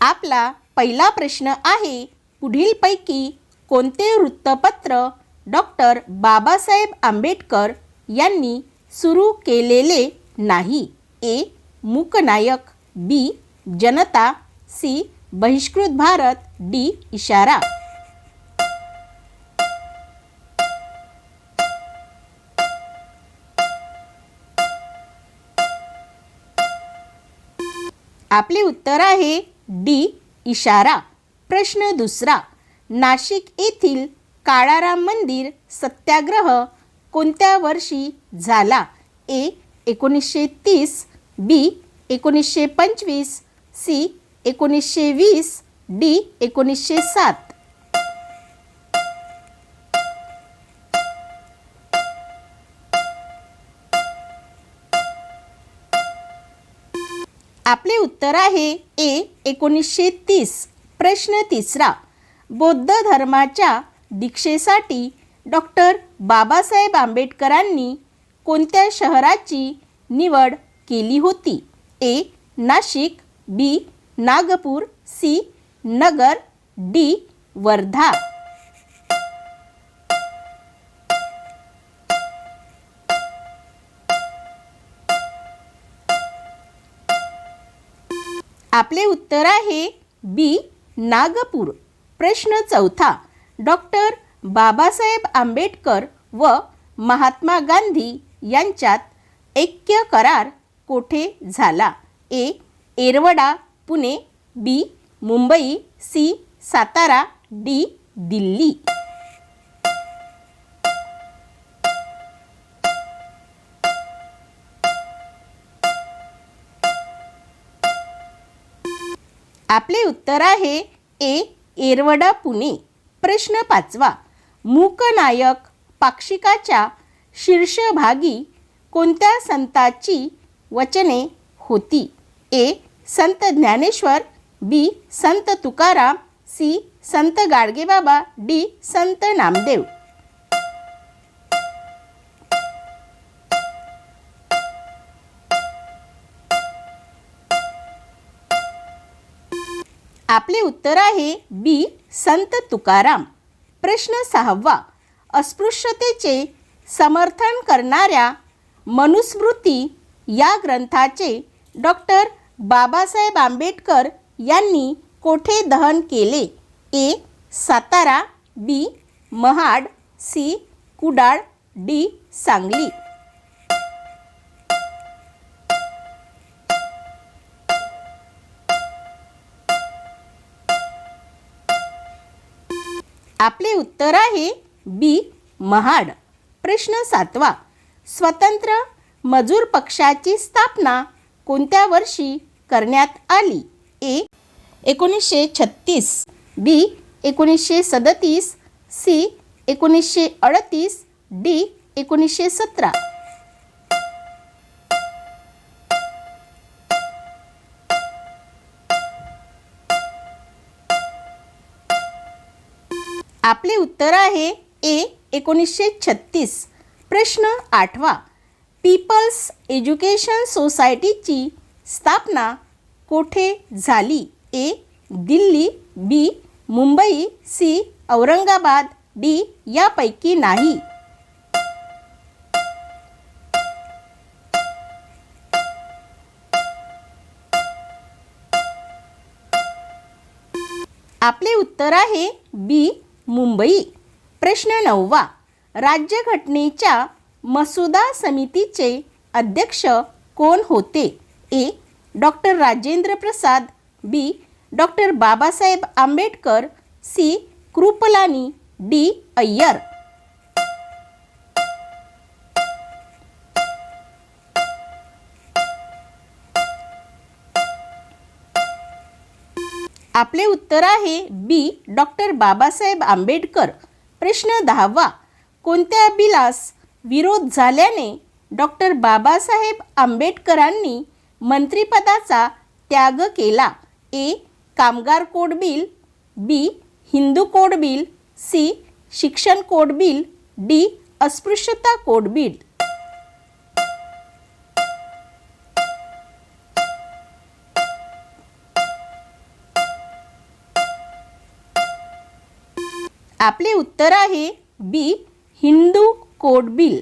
आपला पहिला प्रश्न आहे पुढीलपैकी कोणते वृत्तपत्र डॉक्टर बाबासाहेब आंबेडकर यांनी सुरू केलेले नाही? ए मूकनायक बी जनता सी बहिष्कृत भारत डी इशारा. आपले उत्तर आहे डी इशारा. प्रश्न दुसरा. नाशिक येथील काळाराम मंदिर सत्याग्रह कोणत्या वर्षी झाला? ए एकोणीसशे तीस बी एकोणीसशे पंचवीस सी एकोणीसशे वीस डी एकोणीसशे सात. आपले उत्तर आहे ए एकोणीसशे तीस प्रश्न तिसरा. बौद्ध धर्माच्या दीक्षेसाठी डॉक्टर बाबासाहेब आंबेडकरांनी कोणत्या शहराची निवड केली होती? A Nashik B Nagpur C Nagar D Wardha. आपले उत्तर आहे बी नागपूर. प्रश्न चौथा डॉक्टर बाबासाहेब आंबेडकर व महात्मा गांधी यांच्यात ऐक्य करार कोठे झाला? A Yerawada Pune B Mumbai C Satara D Delhi. आपले उत्तर आहे ए एरवडा पुणे. प्रश्न पाचवा. मूकनायक पाक्षिकाच्या शीर्षभागी कोणत्या संताची वचने होती? ए संत ज्ञानेश्वर बी संत तुकाराम सी संत गाडगेबाबा डी संत नामदेव. आपले उत्तर आहे बी संत तुकाराम. प्रश्न सहावा अस्पृश्यतेचे समर्थन करणाऱ्या मनुस्मृती या ग्रंथाचे डॉक्टर बाबासाहेब आंबेडकर यांनी कोठे दहन केले? A Satara B Mahad C Kudal D Sangli. आपले उत्तर आहे बी महाड. प्रश्न सातवा. स्वतंत्र मजूर पक्षाची स्थापना कोणत्या वर्षी करण्यात आली? ए एकोणीसशे छत्तीस बी एकोणीसशे सदतीस सी एकोणीसशे अडतीस डी एकोणीसशे सतरा. आपले उत्तर आहे ए एकोणीसशे छत्तीस. प्रश्न आठवा. पीपल्स एज्युकेशन सोसायटीची स्थापना कोठे झाली? A Delhi B Mumbai C Aurangabad D यापैकी नाही. आपले उत्तर आहे बी मुंबई. प्रश्न नववा. राज्यघटनेच्या मसुदा समितीचे अध्यक्ष कोण होते? A. Doctor Rajendra Prasad. B. Doctor Babasaheb Ambedkar. C. Kripalani. D. Iyer. आपले उत्तर आहे बी डॉक्टर बाबासाहेब आंबेडकर. प्रश्न दहावा कोणत्या बिलास विरोध झाल्याने डॉक्टर बाबासाहेब आंबेडकरांनी मंत्रिपदाचा त्याग केला? ए कामगार code bill B Hindu code bill C शिक्षण कोड बिल डी अस्पृश्यता कोड बिल. आपले उत्तर आहे बी हिंदू कोड बिल.